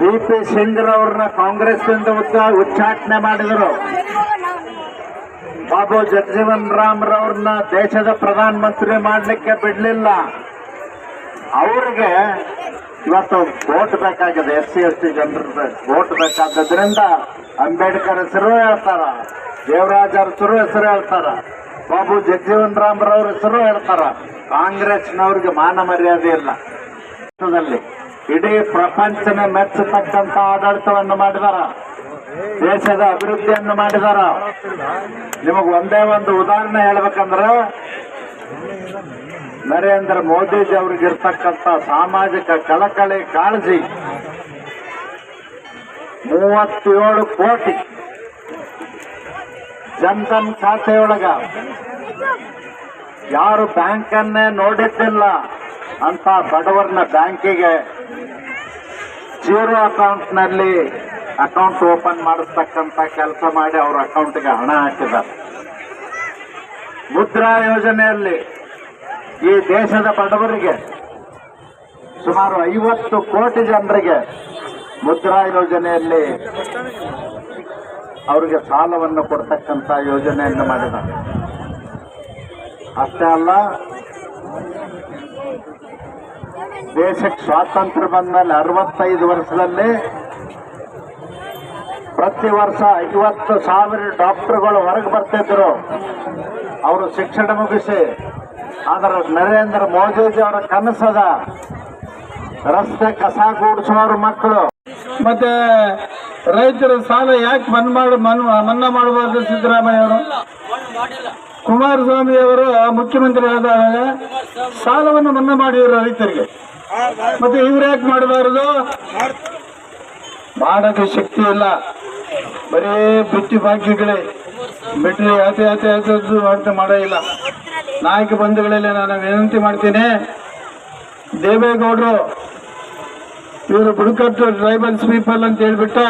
ವಿ ಪಿ ಸಿಂಗ್ರವ್ರನ್ನ ಕಾಂಗ್ರೆಸ್ನಿಂದ ಉಚ್ಚಾಟನೆ ಮಾಡಿದರು. ಬಾಬು ಜಗಜೀವನ್ ರಾಮ್ ರವ್ರನ್ನ ದೇಶದ ಪ್ರಧಾನ ಮಂತ್ರಿ ಮಾಡಲಿಕ್ಕೆ ಬಿಡಲಿಲ್ಲ. ಅವ್ರಿಗೆ ಇವತ್ತು ವೋಟ್ ಬೇಕಾಗಿದೆ ಎಸ್ ಸಿ ಎಸ್ ಟಿ ಜನರ ವೋಟ್ ಬೇಕಾದ್ದರಿಂದ ಅಂಬೇಡ್ಕರ್ ಹೆಸರು ಹೇಳ್ತಾರ ದೇವರಾಜ್ ಹೆಸರು ಹೆಸರು ಹೇಳ್ತಾರ, ಬಾಬು ಜಗಜೀವನ್ ರಾಮ್ರವ್ರ ಹೆಸರು ಹೇಳ್ತಾರ. ಕಾಂಗ್ರೆಸ್ನವ್ರಿಗೆ ಮಾನ ಮರ್ಯಾದೆ ಇಲ್ಲ. ಇಡೀ ಪ್ರಪಂಚನೇ ಮೆಚ್ಚತಕ್ಕಂತ ಆಡಳಿತವನ್ನು ಮಾಡಿದಾರ, ದೇಶದ ಅಭಿವೃದ್ಧಿಯನ್ನು ಮಾಡಿದಾರ. ನಿಮಗೆ ಒಂದೇ ಒಂದು ಉದಾಹರಣೆ ಹೇಳ್ಬೇಕಂದ್ರೆ ನರೇಂದ್ರ ಮೋದಿಜಿ ಅವ್ರಿಗೆ ಇರ್ತಕ್ಕಂಥ ಸಾಮಾಜಿಕ ಕಳಕಳಿ ಕಾಳಜಿ. ಮೂವತ್ತೇಳು ಕೋಟಿ. ಜನ್ಧನ್ ಖಾತೆಯೊಳಗ. ಯಾರು ಬ್ಯಾಂಕನ್ನೇ ನೋಡಿದ್ದಿಲ್ಲ ಅಂತ ಬಡವರನ್ನ ಬ್ಯಾಂಕಿಗೆ ಜೀರೋ ಅಕೌಂಟ್ನಲ್ಲಿ ಅಕೌಂಟ್ ಓಪನ್ ಮಾಡಿಸ್ತಕ್ಕಂತ ಕೆಲಸ ಮಾಡಿ ಅವ್ರ ಅಕೌಂಟ್ಗೆ ಹಣ ಹಾಕಿದ್ದಾರೆ. ಮುದ್ರಾ ಯೋಜನೆಯಲ್ಲಿ ಈ ದೇಶದ ಬಡವರಿಗೆ ಸುಮಾರು ಐವತ್ತು ಕೋಟಿ ಜನರಿಗೆ ಮುದ್ರಾ ಯೋಜನೆಯಲ್ಲಿ ಅವರಿಗೆ ಸಾಲವನ್ನು ಕೊಡ್ತಕ್ಕಂಥ ಯೋಜನೆಯನ್ನು ಮಾಡಿದ. ಅಷ್ಟೇ ಅಲ್ಲ, ದೇಶಕ್ಕೆ ಸ್ವಾತಂತ್ರ್ಯ ಬಂದ ಮೇಲೆ ಅರವತ್ತೈದು ವರ್ಷದಲ್ಲಿ ಪ್ರತಿ ವರ್ಷ ಐವತ್ತು ಸಾವಿರ ಡಾಕ್ಟರ್ಗಳು ಹೊರಗೆ ಬರ್ತಿದ್ರು. ಅವರು ಶಿಕ್ಷಣ ಮುಗಿಸಿ ಅದರ ನರೇಂದ್ರ ಮೋದಿಜಿ ಅವರ ಕನಸದ ರಸ್ತೆ ಕಸ ಕೂಡಿಸೋರು ಮಕ್ಕಳು. ಮತ್ತೆ ರೈತರ ಸಾಲ ಯಾಕೆ ಮನ್ ಮಾಡ, ಮನ್, ಮನ್ನಾ ಮಾಡಬಾರ್ದು ಸಿದ್ದರಾಮಯ್ಯ ಅವರು ಕುಮಾರಸ್ವಾಮಿ ಅವರು ಮುಖ್ಯಮಂತ್ರಿ ಆದಾಗ ಸಾಲವನ್ನು ಮನ್ನಾ ಮಾಡಿದ್ರು ರೈತರಿಗೆ. ಮತ್ತೆ ಇವ್ರು ಯಾಕೆ ಮಾಡಬಾರದು? ಮಾಡೋಕೆ ಶಕ್ತಿ ಇಲ್ಲ. ಬರೀ ಬಿಟ್ಟಿ ಬಾಕಿಗಳೇ. ಬಿಟ್ಟರೆ ಯಾತೆ ಯಾತೆ ಯಾತೆ ಅಂತ ಮಾಡೋ ಇಲ್ಲ. ನಾಯಕ ಬಂಧುಗಳಲ್ಲಿ ನಾನು ವಿನಂತಿ ಮಾಡ್ತೀನಿ. ದೇವೇಗೌಡರು, ಇವರು ಬುಡಕಟ್ಟು ಟ್ರೈಬಲ್ಸ್ ಪೀಪಲ್ ಅಂತ ಹೇಳ್ಬಿಟ್ಟು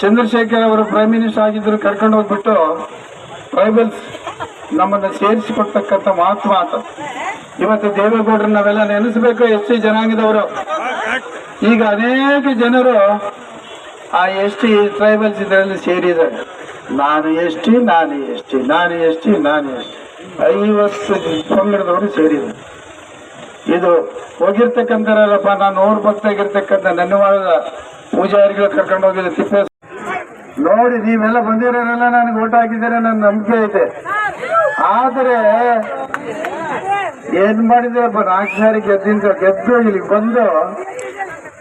ಚಂದ್ರಶೇಖರ್ ಅವರು ಪ್ರೈಮ್ ಮಿನಿಸ್ಟರ್ ಆಗಿದ್ದರು ಕರ್ಕೊಂಡು ಹೋಗ್ಬಿಟ್ಟು ಟ್ರೈಬಲ್ಸ್ ನಮ್ಮನ್ನು ಸೇರಿಸಿಕೊಡ್ತಕ್ಕಂಥ ಮಹತ್ವ ಅಂತ. ಇವತ್ತು ದೇವೇಗೌಡರು ನಾವೆಲ್ಲ ನೆನೆಸಬೇಕು, ಎಸ್ ಟಿ ಜನಾಂಗದವರು. ಈಗ ಅನೇಕ ಜನರು ಆ ಎಸ್ ಟಿ ಟ್ರೈಬಲ್ಸ್ ಇದರಲ್ಲಿ ಸೇರಿದ್ದಾರೆ. ನಾನು ಎಸ್ ಟಿ, ನಾನು ಎಸ್ ಟಿ, ನಾನು ಎಸ್ ಟಿ, ನಾನು ಎಸ್ ಟಿ. ಐವತ್ತು ಪಂಗಡದವರು ಸೇರಿದರು. ಇದು ಹೋಗಿರ್ತಕ್ಕಂಥರಲ್ಲಪ್ಪ ನಾನು ಅವ್ರ ಭಕ್ತಾಗಿರ್ತಕ್ಕಂಥ ನನ್ನ ವಾರದ ಪೂಜಾರಿಗಳು ಕರ್ಕೊಂಡು ಹೋಗಿದ್ದೆ ತಿಪ್ಪ ನೋಡಿ, ನೀವೆಲ್ಲ ಬಂದಿರೋರೆಲ್ಲ ನನಗೆ ಓಟ್ ಹಾಕಿದ್ದಾರೆ, ನನ್ನ ನಂಬಿಕೆ ಐತೆ. ಆದರೆ, ಏನ್ ಮಾಡಿದಿರಪ್ಪ ನಾಲ್ಕು ಸಾರಿ ಗೆದ್ದಿಂದ ಗೆದ್ದು ಇಲ್ಲಿಗೆ ಬಂದು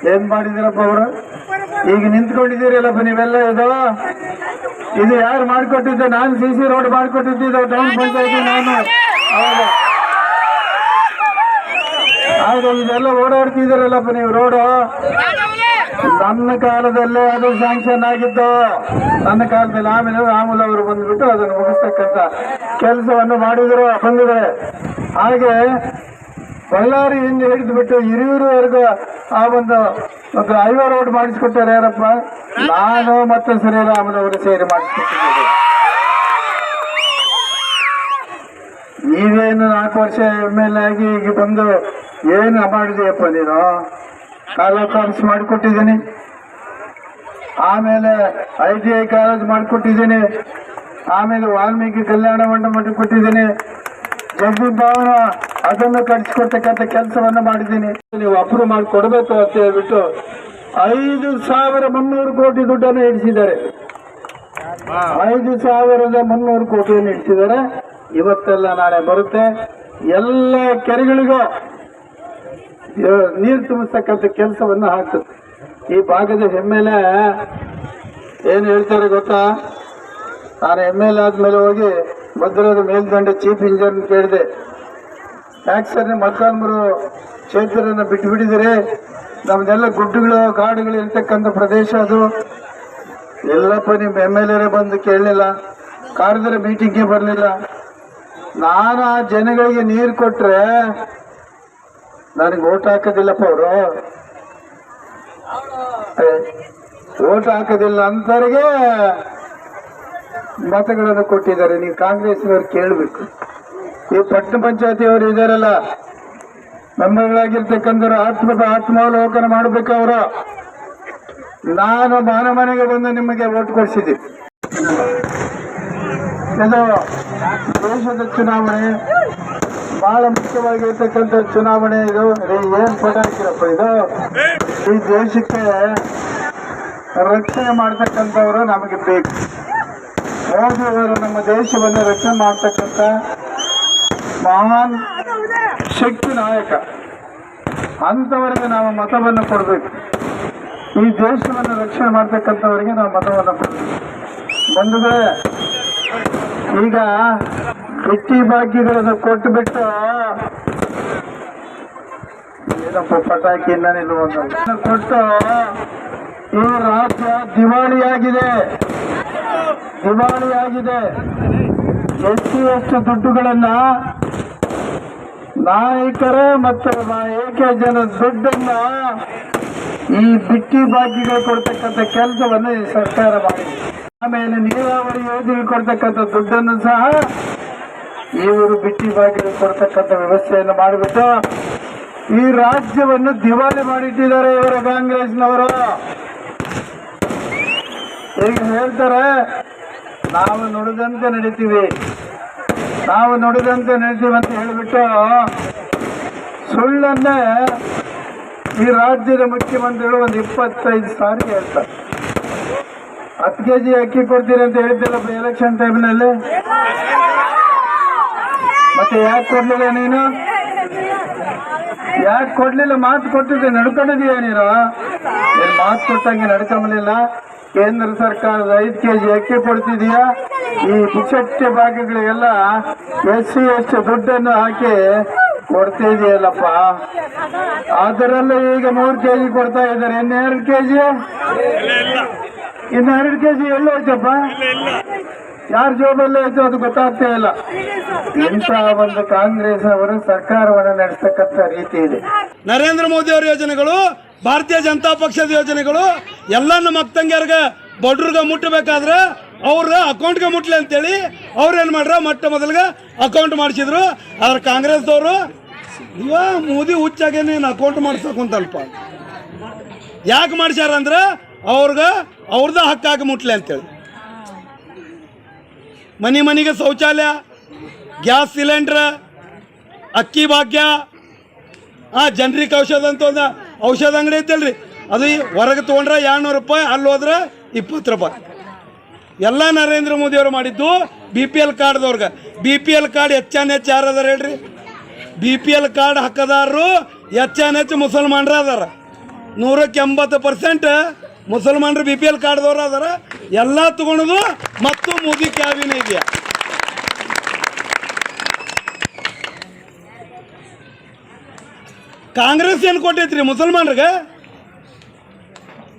ಏನ್ ಮಾಡಿದಿರಪ್ಪ ಅವರು? ಈಗ ನಿಂತ್ಕೊಂಡಿದ್ದೀರಲ್ಲಪ್ಪ ನೀವೆಲ್ಲ ಇದು? ಇದು ಯಾರು ಮಾಡಿಕೊಟ್ಟಿದ್ದೆ? ನಾನು ಸಿ ಸಿ ರೋಡ್ ಮಾಡಿಕೊಟ್ಟಿದ್ದು ಟೌನ್ ಪಂಚಾಯತಿ ನಾನು. ಹೌದು. ಇದೆಲ್ಲ ಓಡಾಡ್ತಿದ್ದೀರಲ್ಲಪ್ಪ ನೀವು ರೋಡು. ನನ್ನ ಕಾಲದಲ್ಲೇ ಅದು ಸ್ಯಾಂಕ್ಷನ್ ಆಗಿದ್ದು ನನ್ನ ಕಾಲದಲ್ಲಿ ಆಮೇಲೆ ರಾಮುಲ್ ಅವರು ಬಂದ್ಬಿಟ್ಟು ಅದನ್ನು ಮುಗಿಸ್ತಕ್ಕಂಥ ಕೆಲಸವನ್ನು ಮಾಡಿದ್ರು ಬಂದಿದೆ ಹಾಗೆ ಬಳ್ಳಾರಿಯಿಂದ ಹಿಡಿದ್ಬಿಟ್ಟು ಹಿರಿಯೂರುವರೆಗೂ ಆ ಒಂದು ಡ್ರೈವರ್ ರೋಡ್ ಮಾಡಿಸ್ಕೊಟ್ಟಾರೆ ಯಾರಪ್ಪ? ನಾನು ಮತ್ತು ಶ್ರೀರಾಮನವರು ಸೇರಿ ಮಾಡಿಸ್ಕೊಟ್ಟಿದ್ದೇವೆ. ನೀವೇನು ನಾಲ್ಕು ವರ್ಷ ಎಂ ಎಲ್ ಆಗಿ ಈಗ ಬಂದು ಏನು ಮಾಡಿದೆಯಪ್ಪ ನೀನು? ಕಾಲೇಜ್ ಕಾಲೇಜ್ ಮಾಡಿಕೊಟ್ಟಿದ್ದೀನಿ. ಆಮೇಲೆ ಐ ಟಿ ಐ ಕಾಲೇಜ್ ಮಾಡಿಕೊಟ್ಟಿದ್ದೀನಿ. ಆಮೇಲೆ ವಾಲ್ಮೀಕಿ ಕಲ್ಯಾಣ ಮಂಟಪ ಕೊಟ್ಟಿದ್ದೀನಿ. ಜಗದೀಪ್ ಭವನ ಅದನ್ನು ಕಟ್ಟಿಸಿಕೊಡ್ತಕ್ಕಂಥ ಕೆಲಸವನ್ನು ಮಾಡಿದ್ದೀನಿ. ನೀವು ಅಪ್ರೂವ್ ಮಾಡಿ ಕೊಡಬೇಕು ಅಂತ ಹೇಳ್ಬಿಟ್ಟು ಐದು ಸಾವಿರ ಮುನ್ನೂರು ಕೋಟಿ ದುಡ್ಡನ್ನು ಇಡಿಸಿದ್ದಾರೆ. ಐದು ಸಾವಿರದ ಮುನ್ನೂರು ಕೋಟಿಯನ್ನು ಇಡಿಸಿದ್ದಾರೆ. ಇವತ್ತೆಲ್ಲ ನಾಳೆ ಬರುತ್ತೆ. ಎಲ್ಲ ಕೆರೆಗಳಿಗೂ ನೀರು ತುಂಬಿಸ್ತಕ್ಕಂಥ ಕೆಲಸವನ್ನು ಹಾಕ್ತದೆ ಈ ಭಾಗದ ಎಂ ಎಲ್ ಏನು ಹೇಳ್ತಾರೆ ಗೊತ್ತಾ? ನಾನು ಎಂ ಎಲ್ ಎ ಆದ್ಮೇಲೆ ಹೋಗಿ ಭದ್ರದ ಮೇಲ್ದಂಡೆ ಚೀಫ್ ಇಂಜಿನಿಯರ್ ಕೇಳಿದೆ ಯಾಕೆ ಸರ್ ಕ್ಷೇತ್ರನ ಬಿಟ್ಟು ಬಿಡಿದಿರಿ ನಮ್ದೆಲ್ಲ ಗುಡ್ಡಗಳು, ಕಾಡುಗಳು ಇರ್ತಕ್ಕಂಥ ಪ್ರದೇಶ ಅದು. ಎಲ್ಲಪ್ಪ ನಿಮ್ಮ ಎಂ ಎಲ್ ಎರೇ ಬಂದು ಕೇಳಲಿಲ್ಲ. ಕಾರ್ಯದರ ಮೀಟಿಂಗ್ಗೆ ಬರಲಿಲ್ಲ. ನಾನು ಆ ಜನಗಳಿಗೆ ನೀರು ಕೊಟ್ರೆ ನನಗೆ ಓಟ್ ಹಾಕೋದಿಲ್ಲಪ್ಪ ಅವರು. ಓಟ್ ಹಾಕೋದಿಲ್ಲ ಅಂತವರಿಗೆ ಮತಗಳನ್ನು ಕೊಟ್ಟಿದ್ದಾರೆ. ನೀವು ಕಾಂಗ್ರೆಸ್ನವ್ರು ಕೇಳಬೇಕು. ಈ ಪಟ್ಟಣ ಪಂಚಾಯತಿ ಅವರು ಇದಾರಲ್ಲ ಮೆಂಬರ್ಗಳಾಗಿರ್ತಕ್ಕಂಥವ್ರು ಆತ್ಮ ಆತ್ಮಾವಲೋಕನ ಮಾಡಬೇಕು ಅವರು. ನಾನು ಮಾನ ಮನೆಗೆ ಬಂದು ನಿಮಗೆ ಓಟ್ ಕೊಡಿಸಿದ್ದೀನಿ. ಇದು ದೇಶದ ಚುನಾವಣೆ, ಬಹಳ ಮುಖ್ಯವಾಗಿರ್ತಕ್ಕಂಥ ಚುನಾವಣೆ ಇದು. ಏನ್ ಪಟಾಕಿರಪ್ಪ ಇದು? ಈ ದೇಶಕ್ಕೆ ರಕ್ಷಣೆ ಮಾಡ್ತಕ್ಕಂಥವ್ರು ನಮಗೆ ಬೇಕು. ಅವರು ನಮ್ಮ ದೇಶವನ್ನು ರಕ್ಷಣೆ ಮಾಡ್ತಕ್ಕಂಥ ಮಹಾನ್ ಶಕ್ತಿ ನಾಯಕ. ಅಂಥವರಿಗೆ ನಾವು ಮತವನ್ನು ಕೊಡಬೇಕು. ಈ ದೇಶವನ್ನು ರಕ್ಷಣೆ ಮಾಡ್ತಕ್ಕಂಥವರಿಗೆ ನಾವು ಮತವನ್ನು ಕೊಡಬೇಕು. ಬಂದಿದೆ ಈಗ ಬಿಟ್ಟಿ ಭಾಗ್ಯಗಳನ್ನು ಕೊಟ್ಟು ಬಿಟ್ಟು ಏನಪ್ಪ ಪಟಾಕಿ ನಿಲ್ಲುವಂತ ಕೊಟ್ಟು ಈ ರಾಜ್ಯ ದಿವಾಳಿಯಾಗಿದೆ. ದಿವಾಳಿಯಾಗಿದೆ ಎಷ್ಟು ಎಷ್ಟು ದುಡ್ಡುಗಳನ್ನ ನಾಯಕರ ಮತ್ತು ಏಕೆ ಜನ ದುಡ್ಡನ್ನ ಈ ಬಿಟ್ಟಿ ಬಾಕಿಗೆ ಕೊಡ್ತಕ್ಕಂಥ ಕೆಲಸವನ್ನು ಈ ಸರ್ಕಾರ ಮಾಡಿದೆ. ಆಮೇಲೆ ನೀರಾವರಿ ಯೋಜನೆ ಕೊಡ್ತಕ್ಕಂಥ ದುಡ್ಡನ್ನು ಸಹ ಇವರು ಬಿಟ್ಟಿ ಬಾಗಿಲು ಕೊಡ್ತಕ್ಕಂಥ ವ್ಯವಸ್ಥೆಯನ್ನು ಮಾಡಿಬಿಟ್ಟು ಈ ರಾಜ್ಯವನ್ನು ದಿವಾಳಿ ಮಾಡಿಟ್ಟಿದ್ದಾರೆ ಇವರ ಕಾಂಗ್ರೆಸ್ನವರು. ಈಗ ಹೇಳ್ತಾರೆ, ನಾವು ನುಡಿದಂತೆ ನಡೀತೀವಿ. ನಾವು ನುಡಿದಂತೆ ನಡೀತೀವಿ ಅಂತ ಹೇಳಿಬಿಟ್ಟು ಸುಳ್ಳನ್ನೇ ಈ ರಾಜ್ಯದ ಮುಖ್ಯಮಂತ್ರಿಗಳು ಒಂದು ಇಪ್ಪತ್ತೈದು ಸಾರಿ ಹೇಳ್ತಾರೆ. ಹತ್ತು ಕೆ ಜಿ ಅಕ್ಕಿ ಕೊಡ್ತೀರಿ ಅಂತ ಹೇಳ್ತಿಲ್ಲಪ್ಪ ಎಲೆಕ್ಷನ್ ಟೈಮ್ನಲ್ಲಿ ಮತ್ತೆ ಯಾಕೆ ಕೊಡ್ಲಿಲ್ಲ ನೀನು? ಯಾಕೆ ಕೊಡ್ಲಿಲ್ಲ? ಮಾತು ಕೊಟ್ಟಿದ್ದೆ ನಡ್ಕೊಂಡಿದೀಯ ನೀನು? ಮಾತು ಕೊಟ್ಟಂಗೆ ನಡ್ಕೊಂಬಲಿಲ್ಲ ಕೇಂದ್ರ ಸರ್ಕಾರದ ಐದು ಕೆ ಜಿ ಅಕ್ಕಿ ಕೊಡ್ತಿದೆಯಾ? ಈ ಪುಕ್ಷಟ್ಯ ಭಾಗಗಳಿಗೆಲ್ಲ ಎಸ್ ಸಿ ಎಷ್ಟು ದುಡ್ಡನ್ನು ಹಾಕಿ ಕೊಡ್ತಾ ಇದೆಯಲ್ಲಪ್ಪ ಅದರಲ್ಲೂ ಈಗ ಮೂರು ಕೆ ಜಿ ಕೊಡ್ತಾ ಇದ್ದಾರೆ. ಇನ್ನೆರಡು ಕೆ ಜಿ ಇನ್ನೆರಡು ಕೆ ಜಿ ಎಲ್ಲೋಯ್ತಪ್ಪ ಯಾರ ಜೋಬಲ್ಲೇ ಐತೆ ಅದು ಗೊತ್ತಾಗ್ತಾ ಇಲ್ಲ. ಇಂಥ ಒಂದು ಕಾಂಗ್ರೆಸ್ ಅವರು ಸರ್ಕಾರವನ್ನು ನಡೆಸ್ತಕ್ಕಂಥ ರೀತಿ ಇದೆ. ನರೇಂದ್ರ ಮೋದಿ ಅವರ ಯೋಜನೆಗಳು ಭಾರತೀಯ ಜನತಾ ಪಕ್ಷದ ಯೋಜನೆಗಳು ಎಲ್ಲ ನಮ್ಮ ಅಕ್ಕಂಗ್ಯಾರ್ಗೆ ಬಡ್ರಿಗೆ ಮುಟ್ಟಬೇಕಾದ್ರೆ ಅವ್ರ ಅಕೌಂಟ್ಗೆ ಮುಟ್ಲಿ ಅಂತೇಳಿ ಅವ್ರು ಏನು ಮಾಡ್ರ ಮೊಟ್ಟ ಮೊದಲಿಗೆ ಅಕೌಂಟ್ ಮಾಡಿಸಿದ್ರು. ಆದ್ರೆ ಕಾಂಗ್ರೆಸ್ದವರು ಇವ ಮೋದಿ ಹುಚ್ಚಾಗೆ ನೀನು ಅಕೌಂಟ್ ಮಾಡಿಸ್ಕೊಂತಲ್ಪ ಯಾಕೆ ಮಾಡಿಸ್ಯಾರ ಅಂದ್ರೆ ಅವ್ರಿಗೆ ಅವ್ರದ್ದು ಹಕ್ಕಾಗಿ ಮುಟ್ಲಿ ಅಂತೇಳಿ. ಮನೆ ಮನೆಗೆ ಶೌಚಾಲಯ, ಗ್ಯಾಸ್ ಸಿಲಿಂಡ್ರ್, ಅಕ್ಕಿ ಭಾಗ್ಯ, ಆ ಜನರಿಗೆ ಔಷಧ ಅಂತ ಔಷಧ ಅಂಗಡಿ ಐತಲ್ರಿ. ಅದು ಹೊರಗೆ ತೊಗೊಂಡ್ರೆ ಎರಡುನೂರು ರೂಪಾಯಿ, ಅಲ್ಲಿ ಹೋದ್ರೆ ಇಪ್ಪತ್ತು ರೂಪಾಯಿ. ಎಲ್ಲ ನರೇಂದ್ರ ಮೋದಿಯವರು ಮಾಡಿದ್ದು ಬಿ ಪಿ ಎಲ್ ಕಾರ್ಡ್ದವ್ರಿಗೆ ಬಿ ಪಿ ಎಲ್ ಕಾರ್ಡ್ ಹೆಚ್ಚಾನ್ ಹೆಚ್ಚು ಯಾರು ಅದಾರ ಹೇಳ್ರಿ? ಬಿ ಪಿ ಎಲ್ ಕಾರ್ಡ್ ಹಾಕದಾರರು ಹೆಚ್ಚಾನ್ ಹೆಚ್ಚು ಮುಸಲ್ಮಾನರ ಅದಾರ. ನೂರಕ್ಕೆ ಎಂಬತ್ತು ಪರ್ಸೆಂಟ್ ಮುಸಲ್ಮಾನರು ಬಿ ಪಿ ಎಲ್ ಕಾರ್ಡ್ದವ್ರು ಅದಾರ. ಎಲ್ಲ ತೊಗೊಳೋದು ಮತ್ತು ಮೋದಿ ಕ್ಯಾಬಿನ ಇದೆಯಾ? ಕಾಂಗ್ರೆಸ್ ಏನು ಕೊಟ್ಟೈತ್ರಿ? ಮುಸಲ್ಮಾನ್ರಿಗೆ?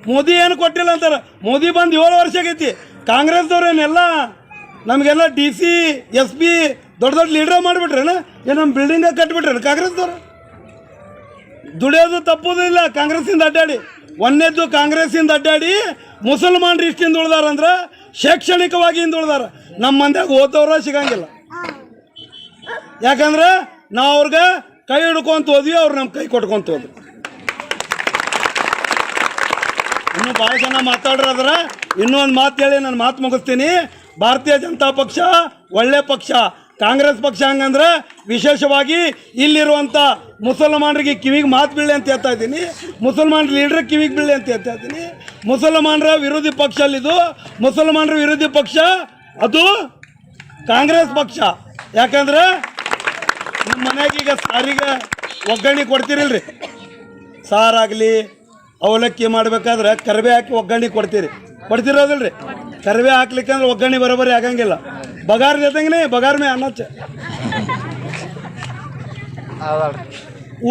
ಮೋದಿ ಏನು ಕೊಟ್ಟಿಲ್ಲ ಅಂತಾರ? ಮೋದಿ ಬಂದು ಏಳು ವರ್ಷ ಆಗೈತಿ. ಕಾಂಗ್ರೆಸ್ದವ್ರೇನೆಲ್ಲ ನಮಗೆಲ್ಲ ಡಿ ಸಿ, ಎಸ್ ಪಿ ದೊಡ್ಡ ದೊಡ್ಡ ಲೀಡರ್ ಮಾಡಿಬಿಟ್ರೇನ? ಏನು ನಮ್ಮ ಬಿಲ್ಡಿಂಗ ಕಟ್ಬಿಟ್ರೇನು ಕಾಂಗ್ರೆಸ್ದವ್ರು? ದುಡಿಯೋದು ತಪ್ಪುದಿಲ್ಲ ಕಾಂಗ್ರೆಸ್ಸಿಂದ ಅಡ್ಡಾಡಿ. ಒಂದೇದ್ದು ಕಾಂಗ್ರೆಸ್ಸಿಂದ ಅಡ್ಡಾಡಿ ಮುಸಲ್ಮಾನ್ರು ಇಷ್ಟಿಂದ ಉಳ್ದಾರಂದ್ರೆ ಶೈಕ್ಷಣಿಕವಾಗಿ ಹಿಂದುಳಿದಾರ ಉಳ್ದಾರ. ನಮ್ಮ ಮಂದ್ಯಾಗ ಓದೋರ ಸಿಗಂಗಿಲ್ಲ. ಯಾಕಂದ್ರೆ ನಾವು ಅವ್ರಿಗೆ ಕೈ ಹಿಡ್ಕೊಂತ ಹೋದ್ವಿ, ಅವ್ರು ನಮ್ಮ ಕೈ ಕೊಟ್ಕೊಂತ ಹೋದ್ರು. ಇನ್ನು ಭಾಳ ಜನ ಮಾತಾಡ್ರದ್ರ ಇನ್ನೊಂದು ಮಾತು ಹೇಳಿ ನಾನು ಮಾತು ಮುಗಿಸ್ತೀನಿ. ಭಾರತೀಯ ಜನತಾ ಪಕ್ಷ ಒಳ್ಳೆ ಪಕ್ಷ. ಕಾಂಗ್ರೆಸ್ ಪಕ್ಷ ಹಂಗಂದ್ರೆ ವಿಶೇಷವಾಗಿ ಇಲ್ಲಿರುವಂಥ ಮುಸಲ್ಮಾನರಿಗೆ ಕಿವಿಗೆ ಮಾತು ಬೀಳಿ ಅಂತ ಹೇಳ್ತಾ ಇದ್ದೀನಿ. ಮುಸಲ್ಮಾನ ಲೀಡ್ರ್ ಕಿವಿಗೆ ಬೀಳಿ ಅಂತ ಹೇಳ್ತಾ ಇದ್ದೀನಿ. ಮುಸಲ್ಮಾನರ ವಿರೋಧಿ ಪಕ್ಷ ಅಲ್ಲಿದು. ಮುಸಲ್ಮಾನರ ವಿರೋಧಿ ಪಕ್ಷ ಅದು ಕಾಂಗ್ರೆಸ್ ಪಕ್ಷ. ಯಾಕಂದ್ರೆ ನಿಮ್ಮ ಮನ್ಯಾಗ ಈಗ ಸಾರಿಗೆ ಒಗ್ಗರಣೆ ಕೊಡ್ತೀರಿಲ್ರಿ? ಸಾರಾಗಲಿ, ಅವಲಕ್ಕಿ ಮಾಡ್ಬೇಕಾದ್ರೆ ಕರಿಬೇ ಹಾಕಿ ಒಗ್ಗರಣೆ ಕೊಡ್ತೀರಿ. ಕೊಡ್ತಿರೋದಿಲ್ರಿ? ಕರಿಬೇ ಹಾಕ್ಲಿಕ್ಕೆ ಅಂದ್ರೆ ಒಗ್ಗರಣೆ ಬರೋಬರಿ ಆಗಂಗಿಲ್ಲ. ಬಗಾರ ಜೊತೆಗೆ ಬಗಾರ್ ಮೇ ಅನ್ನಚ್ಚ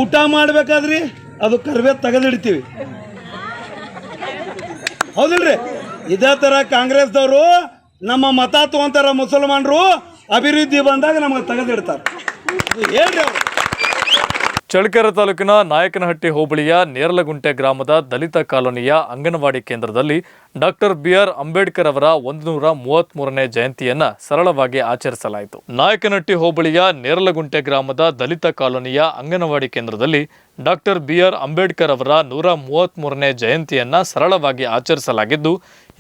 ಊಟ ಮಾಡ್ಬೇಕಾದ್ರಿ ಅದು ಕರಿಬೇ ತೆಗೆದಿಡ್ತೀವಿ. ಹೌದಿಲ್ರಿ? ಇದೇ ಥರ ಕಾಂಗ್ರೆಸ್ದವರು ನಮ್ಮ ಮತ ತಗೊಂತಾರ ಮುಸಲ್ಮಾನರು ಅಭಿವೃದ್ಧಿ ಬಂದಾಗ ನಮಗೆ ತೆಗೆದಿಡ್ತಾರೆ. ಚಳ್ಳಕೆರೆ ತಾಲೂಕಿನ ನಾಯಕನಹಟ್ಟಿ ಹೋಬಳಿಯ ನೇರಲಗುಂಟೆ ಗ್ರಾಮದ ದಲಿತ ಕಾಲೋನಿಯ ಅಂಗನವಾಡಿ ಕೇಂದ್ರದಲ್ಲಿ ಡಾಕ್ಟರ್ ಬಿಆರ್ ಅಂಬೇಡ್ಕರ್ ಅವರ ಒಂದು ನೂರ ಮೂವತ್ಮೂರನೇ ಜಯಂತಿಯನ್ನ ಸರಳವಾಗಿ ಆಚರಿಸಲಾಯಿತು. ನಾಯಕನಹಟ್ಟಿ ಹೋಬಳಿಯ ನೇರಲಗುಂಟೆ ಗ್ರಾಮದ ದಲಿತ ಕಾಲೋನಿಯ ಅಂಗನವಾಡಿ ಕೇಂದ್ರದಲ್ಲಿ ಡಾಕ್ಟರ್ ಬಿಆರ್ ಅಂಬೇಡ್ಕರ್ ಅವರ ನೂರ ಮೂವತ್ಮೂರನೇ ಜಯಂತಿಯನ್ನ ಸರಳವಾಗಿ ಆಚರಿಸಲಾಗಿದ್ದು,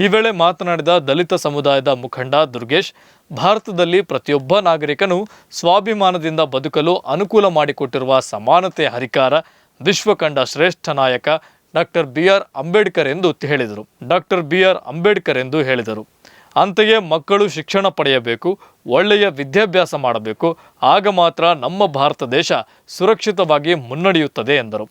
ಈ ವೇಳೆ ಮಾತನಾಡಿದ ದಲಿತ ಸಮುದಾಯದ ಮುಖಂಡ ದುರ್ಗೇಶ್ ಭಾರತದಲ್ಲಿ ಪ್ರತಿಯೊಬ್ಬ ನಾಗರಿಕನು ಸ್ವಾಭಿಮಾನದಿಂದ ಬದುಕಲು ಅನುಕೂಲ ಮಾಡಿಕೊಟ್ಟಿರುವ ಸಮಾನತೆ ಹರಿಕಾರ ವಿಶ್ವಕಂಡ ಶ್ರೇಷ್ಠ ನಾಯಕ ಡಾಕ್ಟರ್ ಬಿ ಆರ್ ಅಂಬೇಡ್ಕರ್ ಎಂದು ಹೇಳಿದರು. ಡಾಕ್ಟರ್ ಬಿ ಆರ್ ಅಂಬೇಡ್ಕರ್ ಎಂದು ಹೇಳಿದರು. ಅಂತೆಯೇ ಮಕ್ಕಳು ಶಿಕ್ಷಣ ಪಡೆಯಬೇಕು, ಒಳ್ಳೆಯ ವಿದ್ಯಾಭ್ಯಾಸ ಮಾಡಬೇಕು, ಆಗ ಮಾತ್ರ ನಮ್ಮ ಭಾರತ ದೇಶ ಸುರಕ್ಷಿತವಾಗಿ ಮುನ್ನಡೆಯುತ್ತದೆ ಎಂದರು.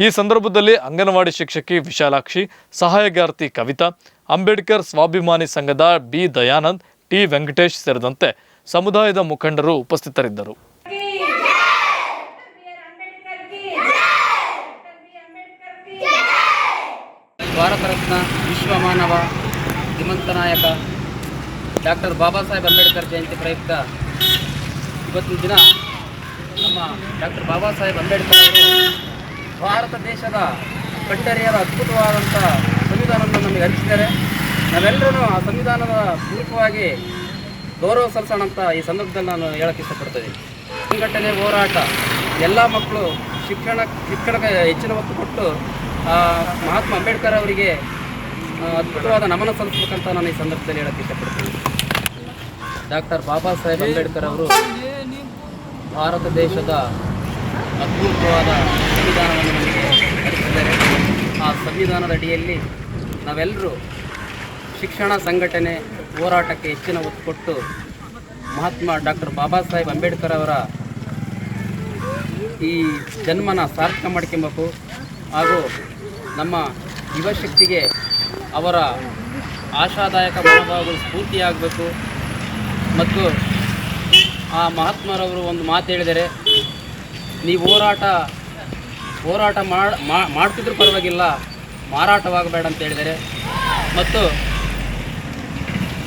ಈ ಸಂದರ್ಭದಲ್ಲಿ ಅಂಗನವಾಡಿ ಶಿಕ್ಷಕಿ ವಿಶಾಲಾಕ್ಷಿ, ಸಹಾಯಗಾರ್ತಿ ಕವಿತಾ, ಅಂಬೇಡ್ಕರ್ ಸ್ವಾಭಿಮಾನಿ ಸಂಘದ ಬಿ. ದಯಾನಂದ್ ಟಿ. ವೆಂಕಟೇಶ್ ಸೇರಿದಂತೆ ಸಮುದಾಯದ ಮುಖಂಡರು ಉಪಸ್ಥಿತರಿದ್ದರು. ಭಾರತ ರತ್ನ ವಿಶ್ವ ಮಾನವ ಧೀಮಂತ ನಾಯಕ ಡಾಕ್ಟರ್ ಬಾಬಾ ಸಾಹೇಬ್ ಅಂಬೇಡ್ಕರ್ ಜಯಂತಿ ಪ್ರಯುಕ್ತ ಇವತ್ತಿನ ದಿನ ನಮ್ಮ ಡಾಕ್ಟರ್ ಬಾಬಾ ಸಾಹೇಬ್ ಅಂಬೇಡ್ಕರ್ ಅವರು ಭಾರತ ದೇಶದ ಕಟ್ಟರಿಯರ ಅದ್ಭುತವಾದಂಥ ಸಂವಿಧಾನವನ್ನು ನಮಗೆ ಹಂಚಿದ್ದಾರೆ. ನಾವೆಲ್ಲರೂ ಆ ಸಂವಿಧಾನದ ಪೂರಕವಾಗಿ ಗೌರವ ಸಲ್ಲಿಸೋಣ ಅಂತ ಈ ಸಂದರ್ಭದಲ್ಲಿ ನಾನು ಹೇಳಕ್ಕೆ ಇಷ್ಟಪಡ್ತೇನೆ. ಸಂಘಟನೆ ಹೋರಾಟ ಎಲ್ಲ ಮಕ್ಕಳು ಶಿಕ್ಷಣ ಶಿಕ್ಷಣಕ್ಕೆ ಹೆಚ್ಚಿನ ಒತ್ತು ಕೊಟ್ಟು ಆ, ಮಹಾತ್ಮ ಅಂಬೇಡ್ಕರ್ ಅವರಿಗೆ ಅದ್ಭುತವಾದ ನಮನ ಸಲ್ಲಿಸ್ಬೇಕಂತ ನಾನು ಈ ಸಂದರ್ಭದಲ್ಲಿ ಹೇಳಕ್ಕೆ ಇಷ್ಟಪಡ್ತೀನಿ. ಡಾಕ್ಟರ್ ಬಾಬಾ ಸಾಹೇಬ್ ಅಂಬೇಡ್ಕರ್ ಅವರು ಭಾರತ ದೇಶದ ಅದ್ಭುತವಾದ ಸಂವಿಧಾನವನ್ನು ನಮಗೆ ಆ ಸಂವಿಧಾನದ ಅಡಿಯಲ್ಲಿ ನಾವೆಲ್ಲರೂ ಶಿಕ್ಷಣ ಸಂಘಟನೆ ಹೋರಾಟಕ್ಕೆ ಹೆಚ್ಚಿನ ಒತ್ತು ಕೊಟ್ಟು ಮಹಾತ್ಮ ಡಾಕ್ಟರ್ ಬಾಬಾ ಸಾಹೇಬ್ ಅಂಬೇಡ್ಕರ್ ಅವರ ಈ ಜನ್ಮನ ಸಾರ್ಥಕ ಮಾಡ್ಕೊಬೇಕು ಹಾಗೂ ನಮ್ಮ ಯುವಶಕ್ತಿಗೆ ಅವರ ಆಶಾದಾಯಕ ಮನೋಭಾವಗಳು ಸ್ಫೂರ್ತಿಯಾಗಬೇಕು ಮತ್ತು ಆ ಮಹಾತ್ಮರವರು ಒಂದು ಮಾತು ಹೇಳಿದರೆ, ನೀವು ಹೋರಾಟ ಹೋರಾಟ ಮಾಡ್ತಿದ್ರು ಪರವಾಗಿಲ್ಲ, ಮಾರಾಟವಾಗಬೇಡ ಅಂತ ಹೇಳಿದರೆ. ಮತ್ತು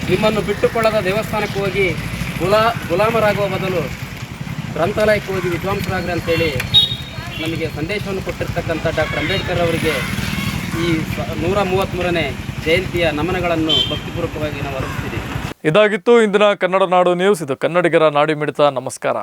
ನಿಮ್ಮನ್ನು ಬಿಟ್ಟುಕೊಳ್ಳದ ದೇವಸ್ಥಾನಕ್ಕೆ ಹೋಗಿ ಗುಲಾ ಗುಲಾಮರಾಗುವ ಬದಲು ಗ್ರಂಥಾಲಯಕ್ಕೆ ಹೋಗಿ ವಿದ್ವಾಂಸರಾಗ್ರಿ ಅಂತೇಳಿ ನಮಗೆ ಸಂದೇಶವನ್ನು ಕೊಟ್ಟಿರ್ತಕ್ಕಂಥ ಡಾಕ್ಟರ್ ಅಂಬೇಡ್ಕರ್ ಅವರಿಗೆ ಈ ನೂರ ಮೂವತ್ತ್ಮೂರನೇ ಜಯಂತಿಯ ನಮನಗಳನ್ನು ಭಕ್ತಿಪೂರ್ವಕವಾಗಿ ನಾವು ಅರ್ಪಿಸ್ತೀವಿ ಇದಾಗಿತ್ತು ಇಂದಿನ ಕನ್ನಡ ನಾಡು ನ್ಯೂಸ್. ಇದು ಕನ್ನಡಿಗರ ನಾಡಿ ಮಿಡಿತ ನಮಸ್ಕಾರ.